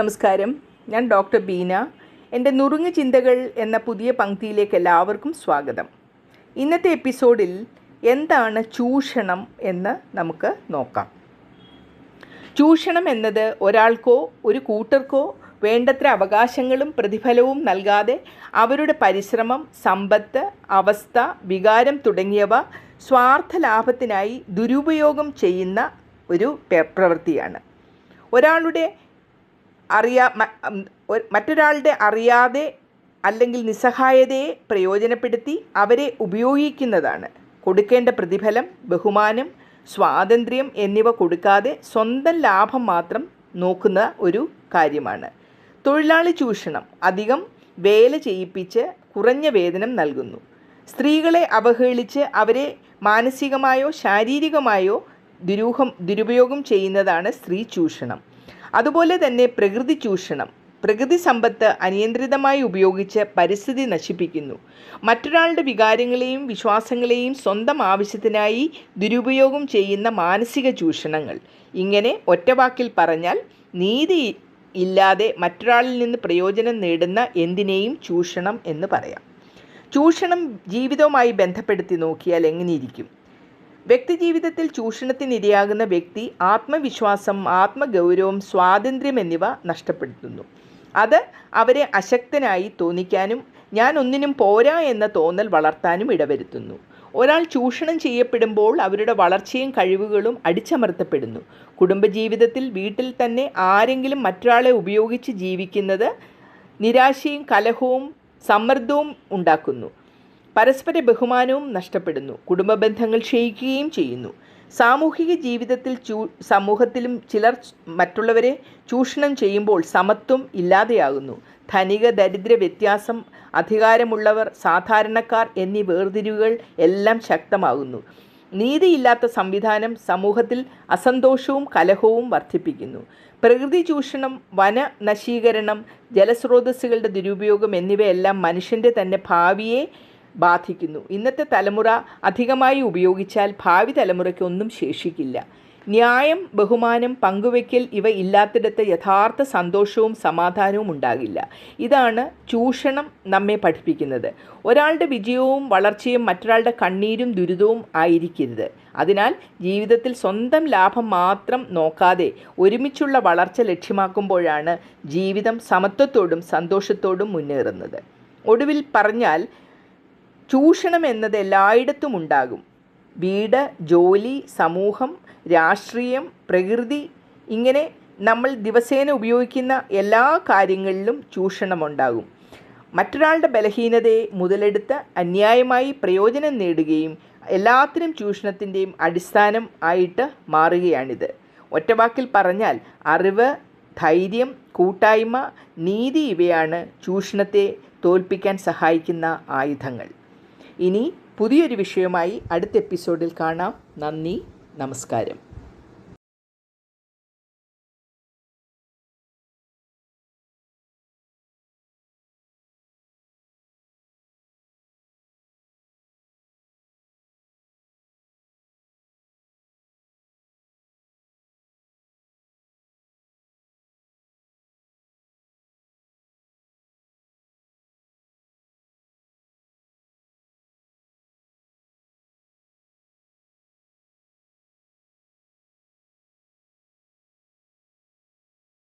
നമസ്കാരം. ഞാൻ ഡോക്ടർ ബീന. എന്റെ നുറുങ്ങ് ചിന്തകൾ എന്ന പുതിയ പങ്ക്തിയിലേക്ക് എല്ലാവർക്കും സ്വാഗതം. ഇന്നത്തെ എപ്പിസോഡിൽ എന്താണ് ചൂഷണം എന്ന് നമുക്ക് നോക്കാം. ചൂഷണം എന്നത് ഒരാൾക്കോ ഒരു കൂട്ടർക്കോ വേണ്ടത്ര അവകാശങ്ങളും പ്രതിഫലവും നൽകാതെ അവരുടെ പരിശ്രമം സമ്പത്ത് അവസ്ഥ വികാരം തുടങ്ങിയവ സ്വാർത്ഥ ലാഭത്തിനായി ദുരുപയോഗം ചെയ്യുന്ന ഒരു പ്രവൃത്തിയാണ് ഒരാളുടെ അറിയാ മറ്റൊരാളുടെ അറിയാതെ അല്ലെങ്കിൽ നിസ്സഹായതയെ പ്രയോജനപ്പെടുത്തി അവരെ ഉപയോഗിക്കുന്നതാണ്. കൊടുക്കേണ്ട പ്രതിഫലം ബഹുമാനം സ്വാതന്ത്ര്യം എന്നിവ കൊടുക്കാതെ സ്വന്തം ലാഭം മാത്രം നോക്കുന്ന ഒരു കാര്യമാണ്. തൊഴിലാളി ചൂഷണം അധികം വേല ചെയ്യിപ്പിച്ച് കുറഞ്ഞ വേതനം നൽകുന്നു. സ്ത്രീകളെ അവഹേളിച്ച് അവരെ മാനസികമായോ ശാരീരികമായോ ദുരൂഹം ദുരുപയോഗം ചെയ്യുന്നതാണ് സ്ത്രീ ചൂഷണം. അതുപോലെ തന്നെ പ്രകൃതി ചൂഷണം. പ്രകൃതി സമ്പത്ത് അനിയന്ത്രിതമായി ഉപയോഗിച്ച് പരിസ്ഥിതി നശിപ്പിക്കുന്നു. മറ്റൊരാളുടെ വികാരങ്ങളെയും വിശ്വാസങ്ങളെയും സ്വന്തം ആവശ്യത്തിനായി ദുരുപയോഗം ചെയ്യുന്ന മാനസിക ചൂഷണങ്ങൾ. ഇങ്ങനെ ഒറ്റവാക്കിൽ പറഞ്ഞാൽ നീതി ഇല്ലാതെ മറ്റൊരാളിൽ നിന്ന് പ്രയോജനം നേടുന്ന എന്തിനേയും ചൂഷണം എന്ന് പറയാം. ചൂഷണം ജീവിതവുമായി ബന്ധപ്പെടുത്തി നോക്കിയാൽ എങ്ങനെയിരിക്കും? വ്യക്തിജീവിതത്തിൽ ചൂഷണത്തിനിരയാകുന്ന വ്യക്തി ആത്മവിശ്വാസം ആത്മഗൗരവം സ്വാതന്ത്ര്യം എന്നിവ നഷ്ടപ്പെടുത്തുന്നു. അത് അവരെ അശക്തനായി തോന്നിക്കാനും ഞാൻ ഒന്നിനും പോരാ എന്ന തോന്നൽ വളർത്താനും ഇടവരുത്തുന്നു. ഒരാൾ ചൂഷണം ചെയ്യപ്പെടുമ്പോൾ അവരുടെ വളർച്ചയും കഴിവുകളും അടിച്ചമർത്തപ്പെടുന്നു. കുടുംബജീവിതത്തിൽ വീട്ടിൽ തന്നെ ആരെങ്കിലും മറ്റൊരാളെ ഉപയോഗിച്ച് ജീവിക്കുന്നത് നിരാശയും കലഹവും സമ്മർദ്ദവും ഉണ്ടാക്കുന്നു. പരസ്പര ബഹുമാനവും നഷ്ടപ്പെടുന്നു. കുടുംബ ബന്ധങ്ങൾ ക്ഷയിക്കുകയും ചെയ്യുന്നു. സാമൂഹിക ജീവിതത്തിൽ ചൂ സമൂഹത്തിലും ചിലർ മറ്റുള്ളവരെ ചൂഷണം ചെയ്യുമ്പോൾ സമത്വം ഇല്ലാതെയാകുന്നു. ധനിക ദരിദ്ര വ്യത്യാസം അധികാരമുള്ളവർ സാധാരണക്കാർ എന്നീ വേർതിരിവുകൾ എല്ലാം ശക്തമാകുന്നു. നീതിയില്ലാത്ത സംവിധാനം സമൂഹത്തിൽ അസന്തോഷവും കലഹവും വർദ്ധിപ്പിക്കുന്നു. പ്രകൃതി ചൂഷണം വന നശീകരണം ജലസ്രോതസ്സുകളുടെ ദുരുപയോഗം എന്നിവയെല്ലാം മനുഷ്യന്റെ തന്നെ ഭാവിയെ ബാധിക്കുന്നു. ഇന്നത്തെ തലമുറ അധികമായി ഉപയോഗിച്ചാൽ ഭാവി തലമുറയ്ക്ക് ഒന്നും ശേഷിക്കില്ല. ന്യായം ബഹുമാനം പങ്കുവയ്ക്കൽ ഇവ ഇല്ലാത്തിടത്ത് യഥാർത്ഥ സന്തോഷവും സമാധാനവും ഉണ്ടാകില്ല. ഇതാണ് ചൂഷണം നമ്മെ പഠിപ്പിക്കുന്നത്. ഒരാളുടെ വിജയവും വളർച്ചയും മറ്റൊരാളുടെ കണ്ണീരും ദുരിതവും ആയിരിക്കരുത്. അതിനാൽ ജീവിതത്തിൽ സ്വന്തം ലാഭം മാത്രം നോക്കാതെ ഒരുമിച്ചുള്ള വളർച്ച ലക്ഷ്യമാക്കുമ്പോഴാണ് ജീവിതം സമത്വത്തോടും സന്തോഷത്തോടും മുന്നേറുന്നത്. ഒടുവിൽ പറഞ്ഞാൽ ചൂഷണം എന്നത് എല്ലായിടത്തും ഉണ്ടാകും. വീട് ജോലി സമൂഹം രാഷ്ട്രീയം പ്രകൃതി ഇങ്ങനെ നമ്മൾ ദിവസേന ഉപയോഗിക്കുന്ന എല്ലാ കാര്യങ്ങളിലും ചൂഷണമുണ്ടാകും. മറ്റൊരാളുടെ ബലഹീനതയെ മുതലെടുത്ത് അന്യായമായി പ്രയോജനം നേടുകയും എല്ലാത്തിനും ചൂഷണത്തിന്റെയും അടിസ്ഥാനം ആയിട്ട് മാറുകയാണിത്. ഒറ്റവാക്കിൽ പറഞ്ഞാൽ അറിവ് ധൈര്യം കൂട്ടായ്മ നീതി ഇവയാണ് ചൂഷണത്തെ തോൽപ്പിക്കാൻ സഹായിക്കുന്ന ആയുധങ്ങൾ. ഇനി പുതിയൊരു വിഷയവുമായി അടുത്ത എപ്പിസോഡിൽ കാണാം. നന്ദി നമസ്കാരം.